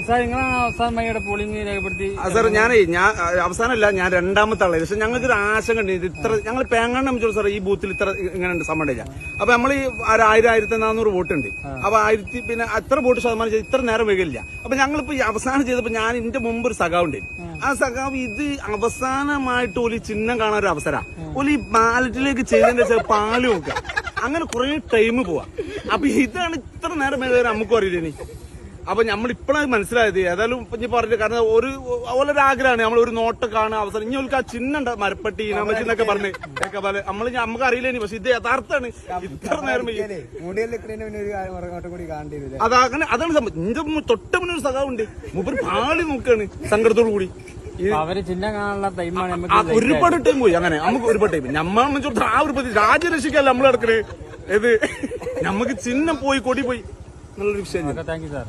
Sir നിങ്ങൾ അവസാനമായി ഇവിടെ പോളിംഗ് രേഖപ്പെടുത്തി ആ, സാർ ഞാനേ ഞാൻ അവസാനമല്ല ഞാൻ രണ്ടാമത്തെ ആളെ പക്ഷെ ഞങ്ങൾക്ക് ഒരു ആശങ്ക ഉണ്ട്. ഇത് ഇത്ര ഞങ്ങൾ പേങ്ങാണ്ട് വെച്ചോളൂ സാർ ഈ ബൂത്തിൽ ഇത്ര ഇങ്ങനെ ഉണ്ട് സംബന്ധിച്ച അപ്പൊ നമ്മൾ ഈ ഒരു ആയിരം ആയിരത്തി നാനൂറ് വോട്ട് ഉണ്ട്. അപ്പൊ ആയിരത്തി പിന്നെ അത്ര വോട്ട് ശതമാനം ചെയ്ത് ഇത്ര നേരം വൈകില്ല. അപ്പൊ ഞങ്ങളിപ്പോ അവസാനം ചെയ്തപ്പോ ഞാൻ ഇതിന്റെ മുമ്പ് ഒരു സഖാവ് ഉണ്ട്. ആ. സഖാവ് ഇത് അവസാനമായിട്ട് ഒരു ചിഹ്നം കാണാൻ ഒരു അവസര. ഒരു ഈ ബാലറ്റിലേക്ക് ചെയ്തതിന്റെ പാൽ നോക്കുക. അങ്ങനെ കുറെ ടൈം പോവാ. അപ്പൊ ഇതാണ് ഇത്ര നേരം വൈകി നമുക്കും അറിയില്ല അപ്പൊ നമ്മൾ ഇപ്പോഴാണ് മനസ്സിലായത്. ഏതായാലും ഇപ്പൊ ഇനി പറഞ്ഞു കാരണം ഒരു ഓലൊരു ആഗ്രഹമാണ്. നമ്മൾ ഒരു നോട്ട് കാണാൻ അവസരം. ഇനി ഓൽക്ക് ആ ചിഹ്നം ഉണ്ട് മരപ്പട്ടി ഇനാമച്ചി എന്നൊക്കെ പറഞ്ഞ് നമ്മൾ നമുക്ക് അറിയില്ല ഇനി. പക്ഷെ ഇത് യഥാർത്ഥമാണ് ഇത്ര നേരം ഒരു അതങ്ങനെ അതാണ് സംഭവം. എന്റെ തൊട്ട് മുന്നേ ഒരു സഖാവുണ്ട്. മൂപ്പര് പാളി നോക്കാണ് സങ്കടത്തോടു കൂടി. അവർ ചിഹ്നം കാണാനുള്ള ടൈമാണ് നമുക്ക് ഒരുപാട് ടൈം പോയി. അങ്ങനെ നമുക്ക് ഒരുപാട് ടൈം നമ്മളെ ആ ഒരു രാജ്യരക്ഷിക്കല്ല നമ്മൾ കിടക്കണേ ഇത് നമുക്ക് ചിഹ്നം പോയി കൊടി പോയി. നല്ലൊരു വിഷയം താങ്ക് യു സാർ